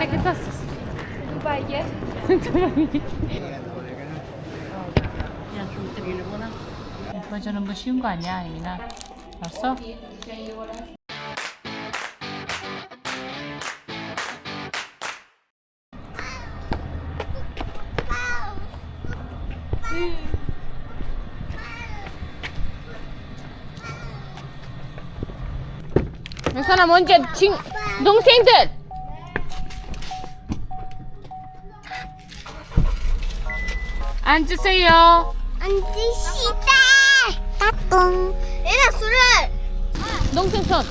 qayerga ketasiz Dubayga. 이뻐주는 거 쉬운 거 아니야, 이민아. 알았어? 여선아 먼저 친 동생들 앉으세요. 앉으시다. 따뚱. 얘나 술을. 손.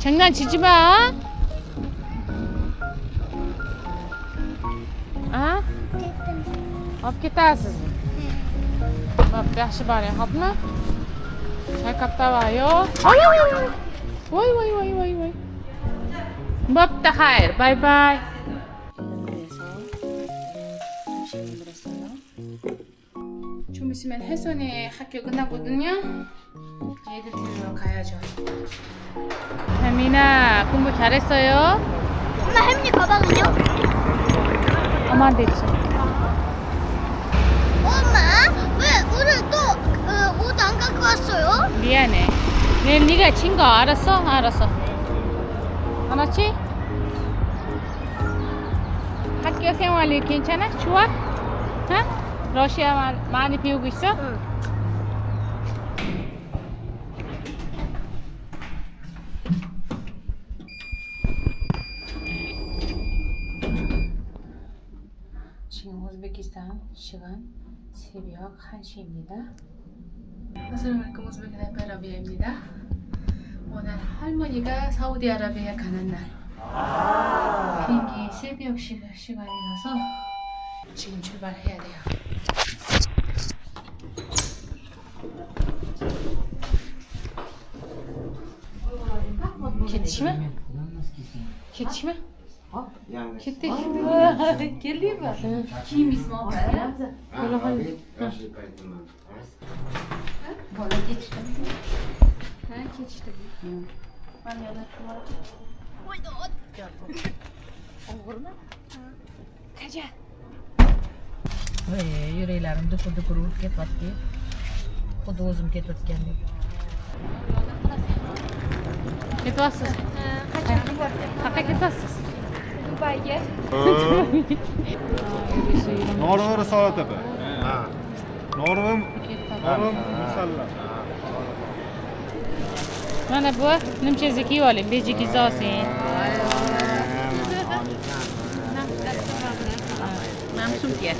장난치지 마. 아? Olib ketasiz. Bo'pti, yaxshi boring, xo'pmi? Chayqab-tavayo. Voy, voy, xayr. Bay bay. 좀 있으면 혜선이 학교 끝나거든요. 애들 데리러 가야죠. 혜민아 공부 잘했어요? 엄마 햄리 가방은요? 엄마한테 있어. 엄마 왜 오늘 또옷 안 갖고 왔어요? 미안해. 내일 네가 친 거 알았어? 알았어. 알았지? 학교 생활이 괜찮아? 좋아? 어? 러시아 말 많이 배우고 있어? 응. 지금 우즈베키스탄 시간 새벽 1시입니다. 아살라말레이쿰 우즈베키스탄 아라비아입니다. 오늘 할머니가 사우디아라비아에 가는 날. 비행기 새벽 시, 시간이라서 지금 출발해야 돼요. Ketishmi? Ketishmi? Ketdik. Keldingmi? Kiyimingizni olib Bola He keçdi bu. Ben yana şunlara... Oy da at. Gel bu. Olur mu? Kaca. Ee, yüreğlerim dıpır dıpır olup ketvatdi. Xuddi o'zim ketayotgandek. Ketyapsiz. Qayerga ketyapsiz? Dubayga. Norvegiya Risolat opa. Ha. Norvegiya. Norvegiya. من بوا نمشي زكي ولا بيجي كيزاسي من سمكه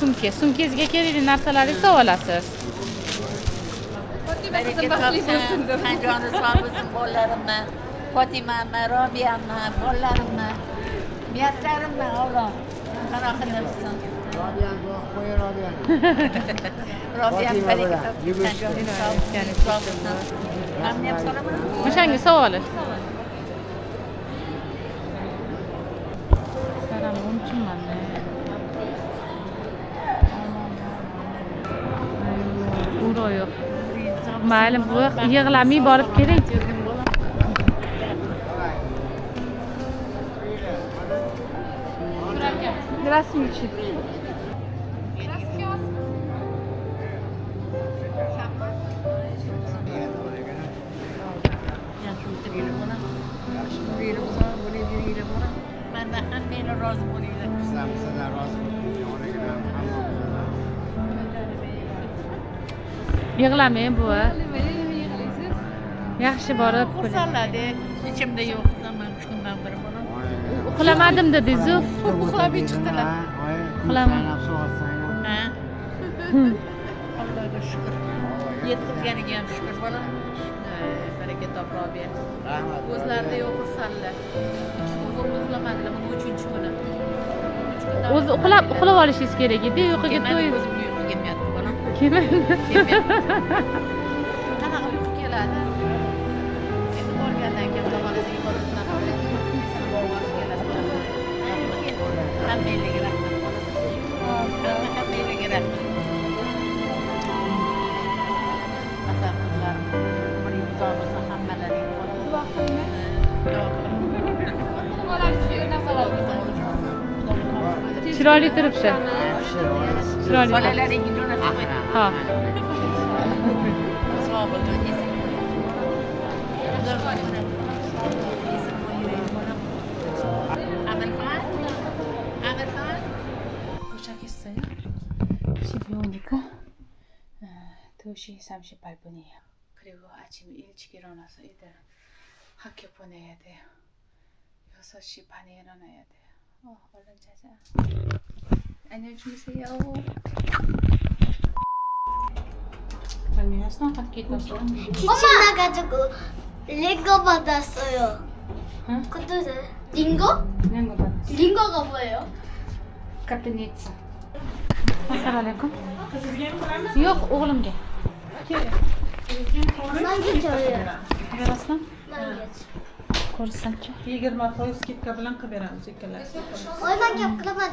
سمكه سمكه زكي كيري نرسلاري سوالاسız Bereket olsun. Sen canı sağ olsun bollarımı. Fatime'me, Rabia'me, bollarımı. Miyatlarımı Allah. Sana kadar olsun. baraka topsin panjoni sog' bo'lsin sog' bo'lsin mamni ham so'raman O'shanga sotib oling. Saram unchunmanda. Uro yo'q. Mayli, bu yig'lamay borib keling. Здравствуйте. بخن بین راز بریده سم در راز yig'lamang buva yaxshi borib xursandladi ichimda yo'q man uch kundan beri uxlamadim dedingizu uxlamay chiqdilar uxlamay ha. Allohga shukur yetkazganiga ham shukur bolam baraka top robiya o'zlarida xursandlar uxlamadilar buni uchinchi kuni O'zi uxlab uxlab olishingiz kerak edi, uyquga to'yib. ko'zimga uyqu kelmayapti bolam Kelmaydi. qanaqa uyqu keladi qo'ying, bolam. Amirxon? Amirxon? 도착했어요. 12호니까 2시 38분이에요. 그리고 아침 일찍 일어나서 애들 학교 보내야 돼요. 6시 반에 일어나야 돼요. 어, 얼른 자자. 안녕히 주무세요. 아니었어? 학기 떴어? 키친 나가지고 링거 받았어요. 응? 그것도 돼? 링거? 네, 뭐 받았어. 링거가 뭐예요? Kapinitsa. Assalomu alaykum. Yo'q, o'g'limga. 난게 저예요. Berasizmi? 난게. ko'rsangchi yigirma foiz ketka bilan qilib beramiz ikkalasi. Oyman gap qilaman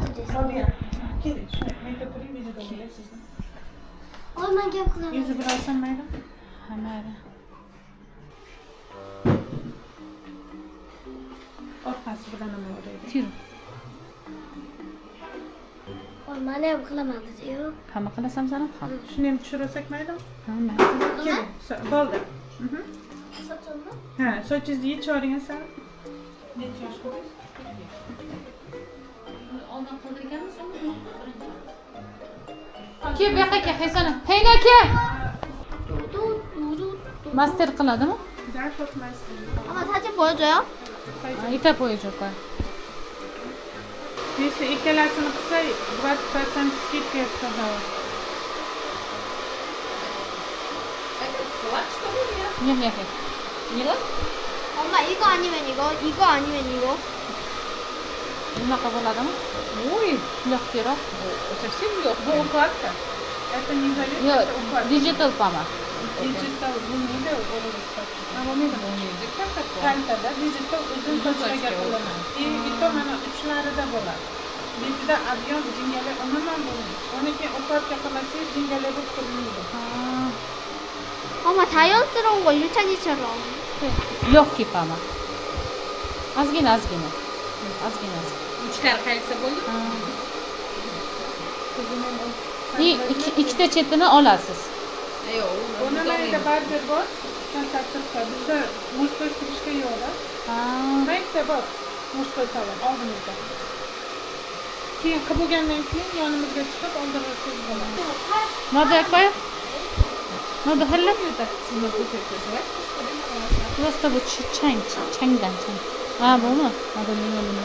oyman gap qilaman yuzi bir olsam mayli. Ha mayli. Orqasi bilan nima o'raydi? Yur Mani ham qilaman dedi-yu. Hamma qilasan sen ham. Shuni ham tushirasak maylimi? Ha, mayli. Bo'ldi. Mhm. Ha, só te diz chorinsa. Deci aș Ondan kalır gelmez ama Ki bir dakika Hasan. Heyna ki. Master kıl adamı. Daha çok master. Ama sadece boyacaya. İte boyacaklar. Neyse ilk elasını kısa 20% skip yapacağız. Нет, нет, нет. skidka to'ladi Yo'q, yo'q, yo'q. 엄마 이거 아니면 이거, 이거 아니면 이거. Bunaqa bo'ladimi? ой Yo'qroq. совсем yo'q bu укладка это не залет Yo'q, это укладка digital pama. digital bo'lmaydi o'g'lim bo'lmaydi bo'lmaydi kaltada digital uzun sochlarga qilaman и и то mana uchlarida bo'ladi betida объем jingali umuman bo'lmaydi uni keyin укладка qilmasangiz jingali bo'lib turmaydi Ha. 엄마 자연스러운 거 유찬이처럼. Kır. Yok gibi ama. Az gene az gene. Az gene az. Üçler kayıtsa boyu. İyi, iki, iki de çetini olasız. Yok. Onun ayında barber bor. Sen taktın Bizde musluş girişte yiyorlar. Renk de bor. Musluş alalım. Aldığımızda. Keyin qilib bo'lgandan keyin yonimizga chiqib oldirasiz bo'ladi. Mada qo'yib Надо хелла? Просто вот ч- чang, ch- changdan chang. Ha, bumi? Надо nima nima.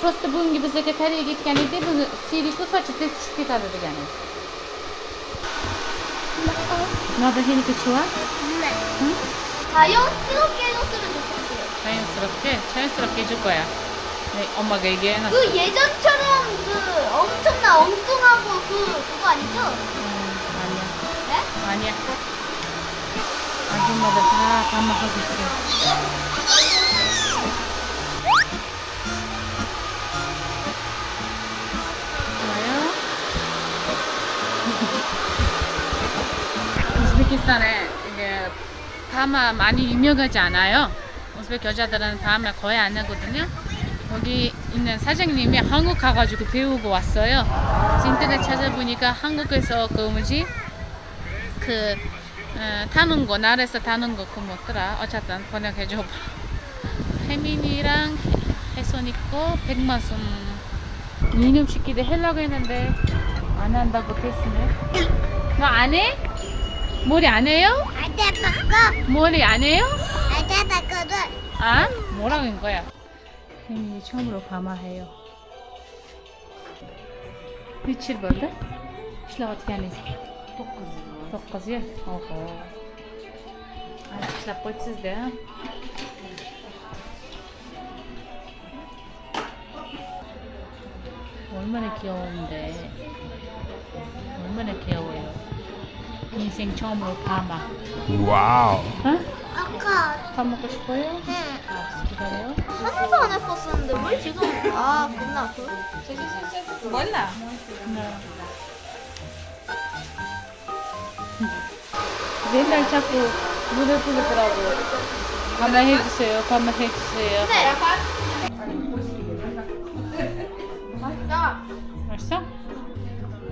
Просто bunga bizga Koreyaga ketgan edik, buni siliku sochi tez tushib ketadi degan edi. Надо 헬리크 좋아? 네. 자연스럽게 해줬으면 좋겠어요. 자연스럽게, 자연스럽게 해줄 거야. 네, 엄마가 얘기해놨어. 그 예전처럼 그 엄청나 엉뚱하고 그 그거 아니죠? 음, 아니야. 아줌마들 다 반말하고 있어. 좋아요. 우즈베키스탄에 이게 파마 많이 유명하지 않아요. 우즈베키 여자들은 파마 거의 안 하거든요. 여기 있는 사장님이 한국 가가지고 배우고 왔어요. 인터넷 찾아보니까 한국에서 그 뭐지 그 어, 타는 거 나라에서 타는 거그 뭐더라 어쨌든 번역해줘 봐. 혜민이랑 혜선 있고 백마순 이놈 시키도 하려고 했는데 안 한다고 됐으네. 너 안 해? 머리 안 해요? 아자 바꿔. 머리 안 해요? 아자 바꿔도. 아? 뭐라고 한 거야? 혜민이 처음으로 파마해요. 며칠 bo'ldi? ishlayotganingiz? to'qqiz to'qqiz yil oho ancha ishlab qo'yibsizda 얼마나 귀여운데 얼마나 귀여워요 인생 처음으로 파마 와우. 응? 아까 밥 먹고 싶어요? 네. 알았어 기다려 하나도 안 했었는데 뭘 지금? 아 그. 몰라. 맨날 자꾸 노래 부르더라고. 가만 해 주세요. 가만 해 주세요. 네. 맛있어?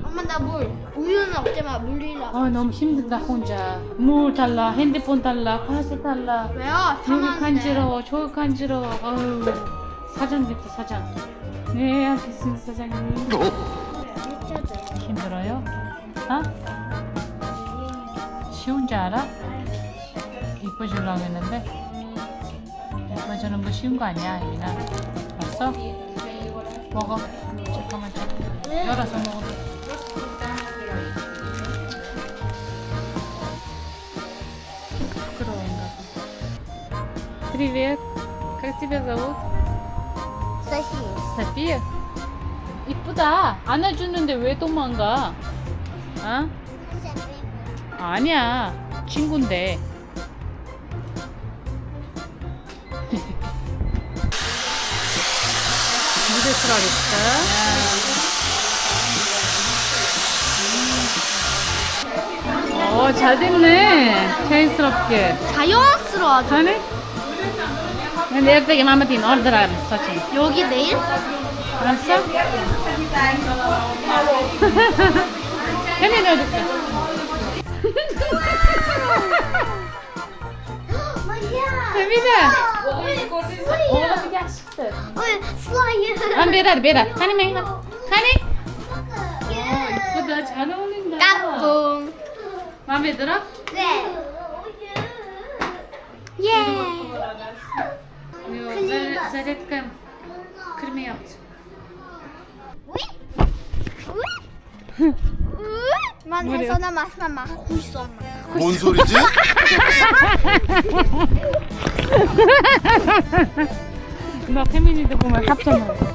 엄마 나 물. 우유는 없지만 물이라. 아 너무 힘들다 혼자. 물 달라, 핸드폰 달라, 카세 달라. 왜요? 편한데. 간지러워, 저기 간지러워. 아유 사장 됐다 사장. 네 알겠습니다 사장님. 힘들어요? 어? 쉬운 줄 알아? 이뻐지려고 했는데 이뻐지는 거 쉬운 거 아니야 이민아 알았어? 먹어 잠깐만 좀 열어서 먹어 부끄러운가 봐 Привет как тебя зовут? 사실. 사피야 이쁘다 안아주는데 왜 도망가? 어? 아니야 친구인데 무대 음. 어, 잘 됐네. 자연스럽게. 자연스러워. 자네? 근데 옆에 마마 딘 order 알았어, 지금. 여기 내일? 알았어? 혜민이 어딨어? wieder. Oh, was ist das? An Bera, Bera. Kann ich mir Kann? Bu da çana onun da. Tatlı. Mami dur. Ve. Yeah. Yo, zaretkam. Kırma yaptı. 만 해서나 마스나 마고 있어 엄마. 뭔 소리지? 너 혜민이도 보면 놀라.